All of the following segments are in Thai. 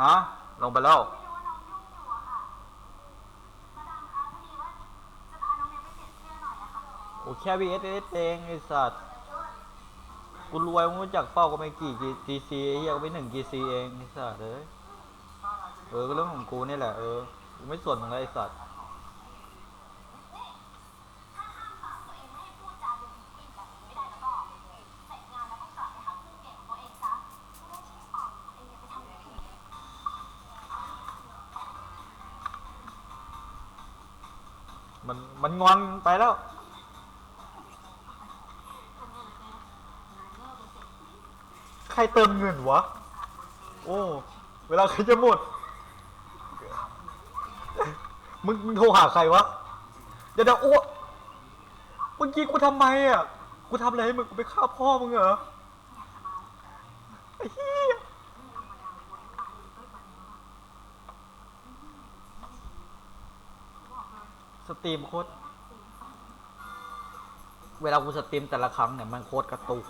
ฮะ ลงไปแล้ว โอ้แค่ VSS เองไอสัตว์กูรวยมึงรู้จักเป้าก็ไม่กี่ GC ไอ้เฮียก็ไม่ถึง GC เองไอสัตว์เอ้ยเออก็เรื่องของกูนี่แหละเออกูไม่สนมึงเลยไอสัตว์ มันงอนไปแล้ว ใครเติมเงินวะ โอ้ เวลาใครจะหมด มึงมึงโทรหาใครวะ เดี๋ยวเดี๋ยวโอ้เมื่อกี้กูทำไมอะ กูทำอะไรให้มึง กูไปฆ่าพ่อมึงเหรอไอ้เหี้ย ส ตรีมโคตร เวลากูสตรีมแต่ละครั้งเนี่ยมันโคตรกระตุก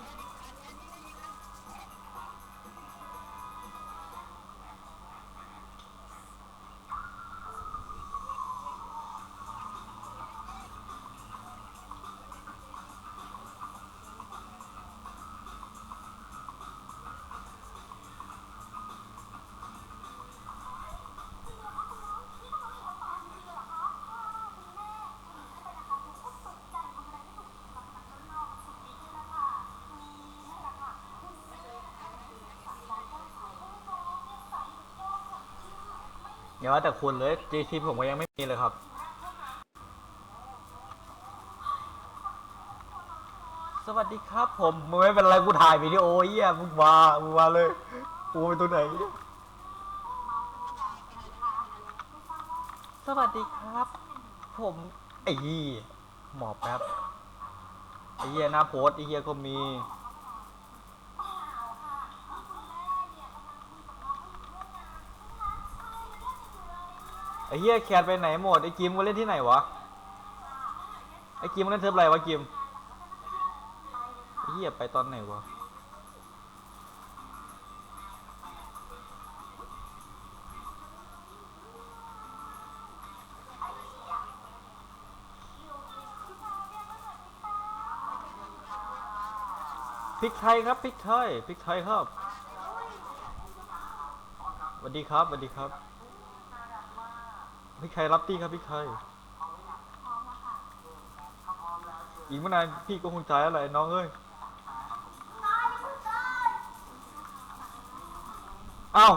อย่าว่าแต่คุณเลย GT ผมก็ยังไม่มีเลยครับ สวัสดีครับ ผมมึงไม่เป็นไรกูถ่ายวิดีโอเหี้ยมึงมามึงมาเลยกูไปตัวไหนเนี่ยสวัสดีครับ ผมไอ้หี้ยหมอแป๊บไอ้เหี้ยหน้าโพสไอ้เหี้ยก็มี ไอ้เหี้ยแคทไปไหนหมดไอ้กิมกูเล่นที่ไหนวะไอ้กิมมันเล่นเทิร์ฟอะไรวะกิมไอ้เหี้ยไปตอนไหนวะพริกไทยครับพริกไทยพริกไทยครับสวัสดีครับสวัสดีครับ พริกไทยรับตี้ครับพริกไทยอีกไม่นานพี่ก็คงจ่ายอะไรน้องเอ้ยเอ้า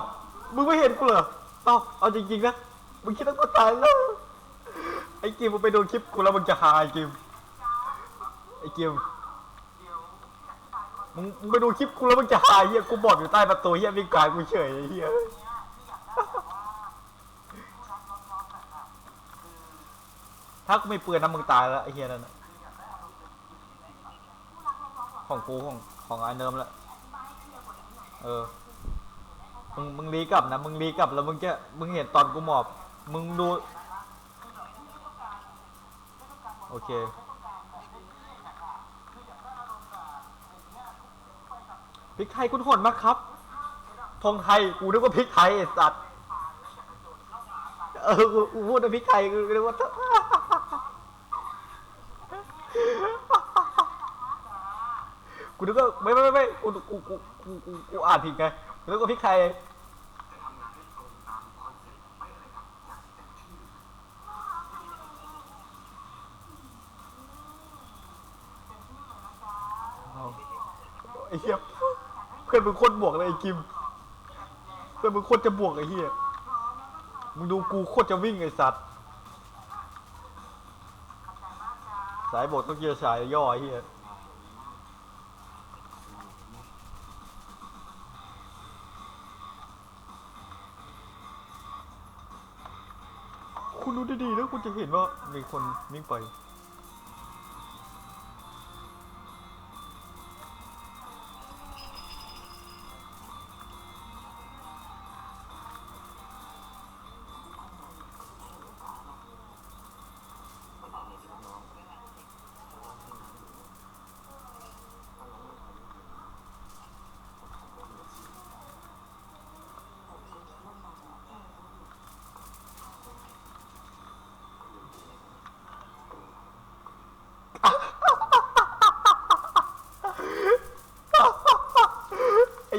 มึงไม่เห็นกูเหรอเอาเอาจริงๆนะมึงคิดว่ากูตายแล้วไอ้กิมมึงไปดูคลิปกูแล้วมึงจะหาไอ้กิมไอ้กิมมึงมึงไปดูคลิปกูแล้วมึงจะหายเฮียกูบอกอยู่ใต้ประตูเฮียวิ่งกายกูเฉยเฮีย ถ้ากูไม่เปืนนะมึงตายแล้วไอ้เฮียนั่นน่ะของกูของของไอ้เนิมแล้วเออ มึงมึงรีกลับนะ มึงรีกลับแล้วมึงจะมึงเห็นตอนกูหมอบ มึงดู โอเค พริกไทยคุณหนมากครับ ธงไทย กูนึกว่าพริกไทยไอ้สัตว์ เออ กูกูพูดว่าพริกไทย กูนึกว่า กูนึกว่าไม่ไม่ไม่ไม่กูกูกูกูกูกูอ่านผิดไงกูนึกว่าพริกไทยเอาไอ้เหี้ยเพื่อนมึงโคตรบวกเลยไอ้กิมเพื่อนมึงโคตรจะบวกไอ้เหี้ยมึงดูกูโคตรจะวิ่งไอ้สัตว์สายบทต้องเจอสายย่อไอ้เหี้ย คุณดูดีๆแล้วคุณจะเห็นว่ามีคนวิ่งไป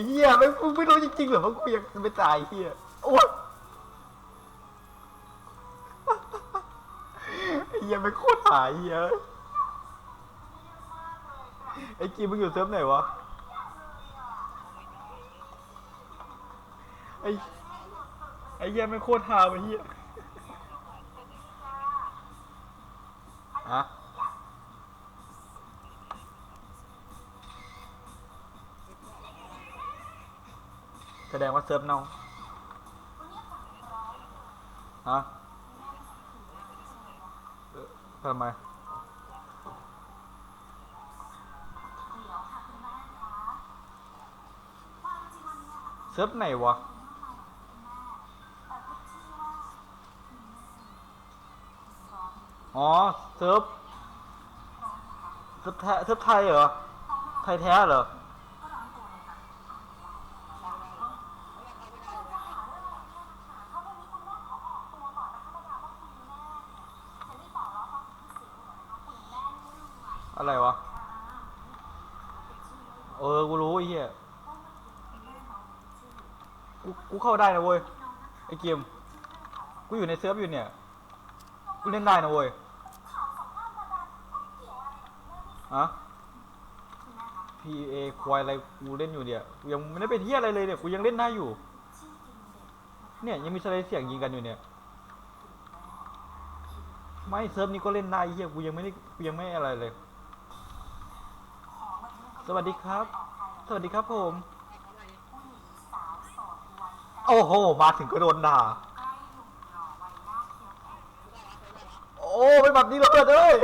เหี้ยไม่กูไม่รู้จริงๆเหรอว่ากูยังไม่ตายเหี้ยโอ้ยไอ้เหี้ยไม่โคตรหายไอ้เหี้ยไอ้กีมึงอยู่เซิร์ฟไหนวะไอ้ไอ้เหี้ยไม่โคตรหาไอ้เหี้ย แสดงว่าเซิร์ฟเน่าฮะทำไมเซิร์ฟไหนวะอ๋อเซิร์ฟเซิร์ฟแท้เซิร์ฟไทยเหรอ ไทยแท้เหรอ อะไรวะ เออ กูรู้ไอ้เหี้ย กู กูเข้าได้นะเว้ย ไอ้เกม กูอยู่ในเซิร์ฟอยู่เนี่ย กูเล่นได้นะเว้ยฮะ P A ควายอะไรกูเล่นอยู่เนี่ยยังไม่ได้เป็นเที่ยอะไรเลยเนี่ยกูยังเล่นได้อยู่ เนี่ยยังมีสไลด์เสียงยิงกันอยู่เนี่ย ไม่เซิร์ฟนี้ก็เล่นได้เฮียกูยังไม่ได้กูยังไม่อะไรเลย สวัสดีครับ สวัสดีครับผม โอ้โห มาถึงก็โดนด่า โอ้ไม่บัตรดีเลยเอ้ย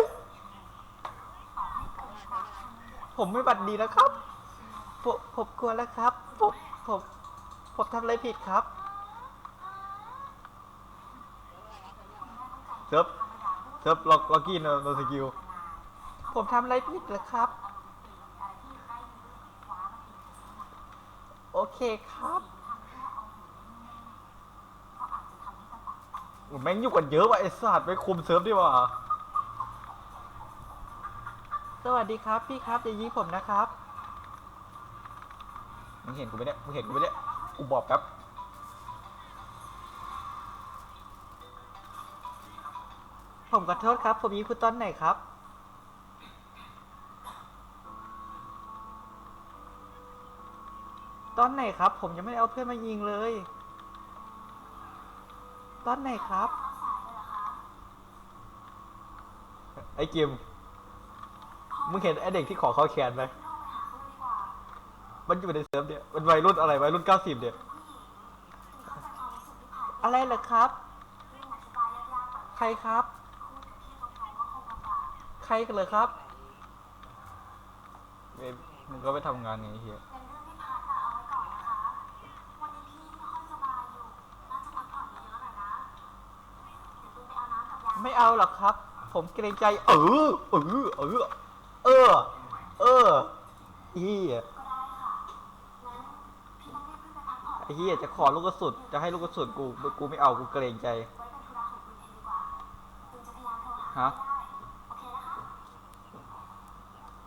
ผมไม่บัตรดีนะครับ ผมผมกลัวแล้วครับ ผมผมผมทำอะไรผิดครับเซิร์ฟเซิร์ฟล็อกล็อกกี้โนโนสกิล ผมทำอะไรผิดเหรอครับ โอ เคครับโอ้แม่งยุ่งกันเยอะว่ะไอ้สัตว์ไปคุมเซิร์ฟดีกว่า สวัสดีครับพี่ครับอย่ายิงผมนะครับ มึงเห็นกูไหมเนี่ยมึงเห็นกูไหมเนี่ยกูบอกแป๊บผมขอโทษครับ ผมยิงคุณตอนไหนครับ ตอนไหนครับ ผมยังไม่ได้เอาเพื่อนมายิงเลย ตอนไหนครับ ไอ้กิม มึงเห็นไอ้เด็กที่ขอเข้าแคนไหมมันอยู่ในเซิร์ฟเนี่ยมันวัยรุ่นอะไรวัยรุ่นเก้าสิบเนี่ย อะไรเหรอครับ ใครครับ ใครกันเลยครับเอ้ยมึงก็ไปทำงานไงไอ้เฮีย ไม่เอาหรอกครับ ผมเกรงใจ เออเออเออเออ เออเฮียไอ้เฮียจะขอลูกกระสุนจะให้ลูกกระสุนกูกูไม่เอากูเกรงใจฮะ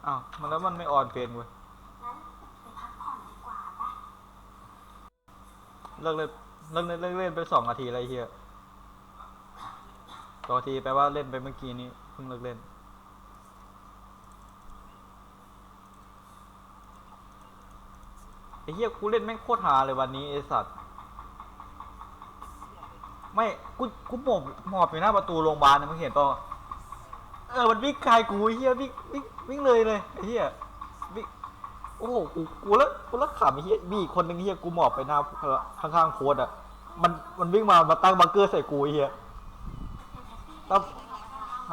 อ้าวมันแล้วมันไม่ออนเพลงเว้ยเลิกเล่นเลิกเล่นเลิกเล่นไปสองนาทีอะไรเฮีย สอทีแปลว่าเล่นไปเมื่อกี้นี้เพิ่งเลิกเล่น ไอ้เฮียกูเล่นแม่งโคตรหาเลยวันนี้ไอสัตว์ ไม่กูกูหมอบหมอบอยู่หน้าประตูโรงพยาบาลนะมึงเห็นป่ะเออมันวิ่งคายกูไอ้เฮียวิ่งวิ่งวิ่งเลยเลยไอ้เฮียวิ่งโอ้โหกูกูแล้วกูแล้วขำไอ้เฮียมีอีกคนนึงเฮียกูหมอบไปหน้าข้างๆโค้ดอะมันมันวิ่งมามาตั้งบังเกอร์ใส่กูไอ้เฮีย ต้อง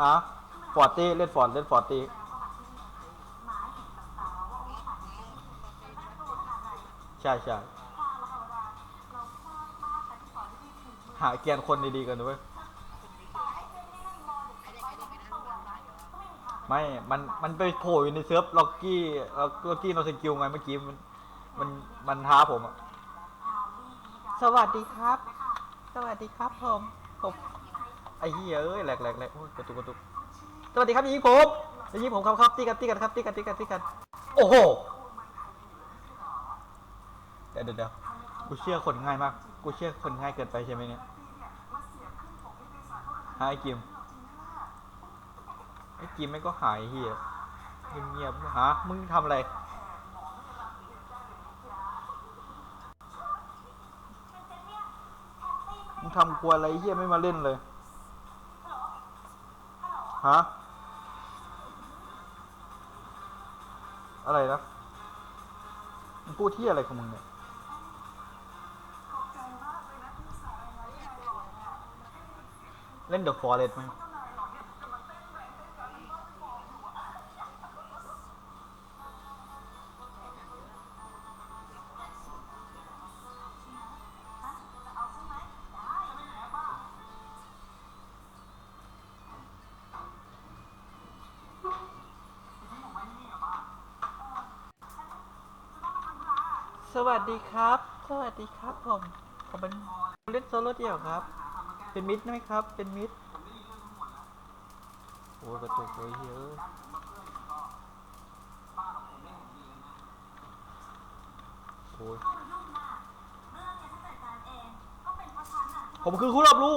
ฮะฟอร์ตี้เล่นฟอร์ดเล่นฟอร์ตี้ใช่ใช่หาแกนคนดีๆกันด้วยไม่ มัน มันไปโผล่อยู่ในเซิร์ฟล็อกกี้ล็อกกี้โนสกิลไงเมื่อกี้มัน มัน มันท้าผมอะสวัสดีครับ สวัสดีครับผม ผม ไอ้เหี้ยเอ้ยแหลกแหลกแหลกโอ้ยกระตุกกระตุกสวัสดีครับยิงผมยิงผมครับครับตีกันตีกันครับตีกันตีกันตีกันโอ้โหดี๋ยวเดี๋ยวเดี๋ยวกูเชื่อคนง่ายมาก กูเชื่อคนง่ายเกินไปใช่ไหมเนี่ยหาไอ้กิมไอ้กิมไม่ก็หายเฮียเงียบๆหามึงทำอะไรมึงทำกลัวอะไรเฮียไม่มาเล่นเลย ฮะ อะไรนะมึงพูดที่อะไรของมึงเนี่ย เล่นเดอะฟอเรสไหม วัสดีครับ สวัสดีครับผมผมเป็นเล่นโซโล่เดี่ยวครับ เป็นมิดไหมครับ เป็นมิดโอ้กระตุกเลยเฮ้ยโอ้ยผมคือคู่รอบรู้